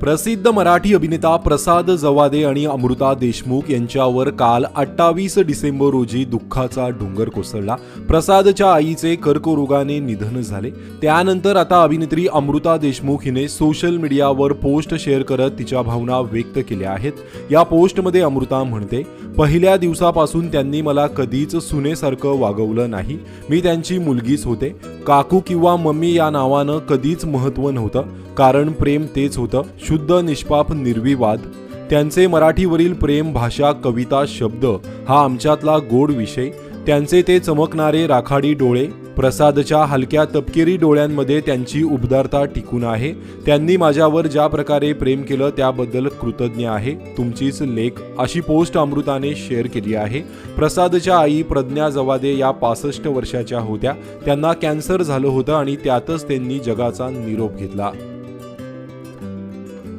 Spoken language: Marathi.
प्रसिद्ध मराठी अभिनेता प्रसाद जवादे आणि अमृता देशमुख यांच्यावर काल अठ्ठावीस डिसेंबर रोजी दुःखाचा डोंगर कोसळला. प्रसादच्या आईचे कर्करोगाने निधन झाले. त्यानंतर आता अभिनेत्री अमृता देशमुख हिने सोशल मीडियावर पोस्ट शेअर करत तिच्या भावना व्यक्त केल्या आहेत. या पोस्टमध्ये अमृता म्हणते पहिल्या दिवसापासून त्यांनी मला कधीच सुनेसारखं वागवलं नाही. मी त्यांची मुलगीच होते. काकू किंवा मम्मी या नावानं कधीच महत्त्व नव्हतं कारण प्रेम तेच होतं शुद्ध निष्पाप निर्विवाद. त्यांचे मराठीवरील प्रेम भाषा कविता शब्द हा आमच्यातला गोड विषय. त्यांचे ते चमकणारे राखाडी डोळे प्रसादच्या हलक्या तपकिरी डोळ्यांमध्ये त्यांची उबदारता टिकून आहे. त्यांनी माझ्यावर ज्या प्रकारे प्रेम केलं त्याबद्दल कृतज्ञ आहे. तुमचीच लेख अशी पोस्ट अमृताने शेअर केली आहे. प्रसादच्या आई प्रज्ञा जवादे या पासष्ट वर्षाच्या होत्या. त्यांना कॅन्सर झालं होतं आणि त्यातच त्यांनी जगाचा निरोप घेतला.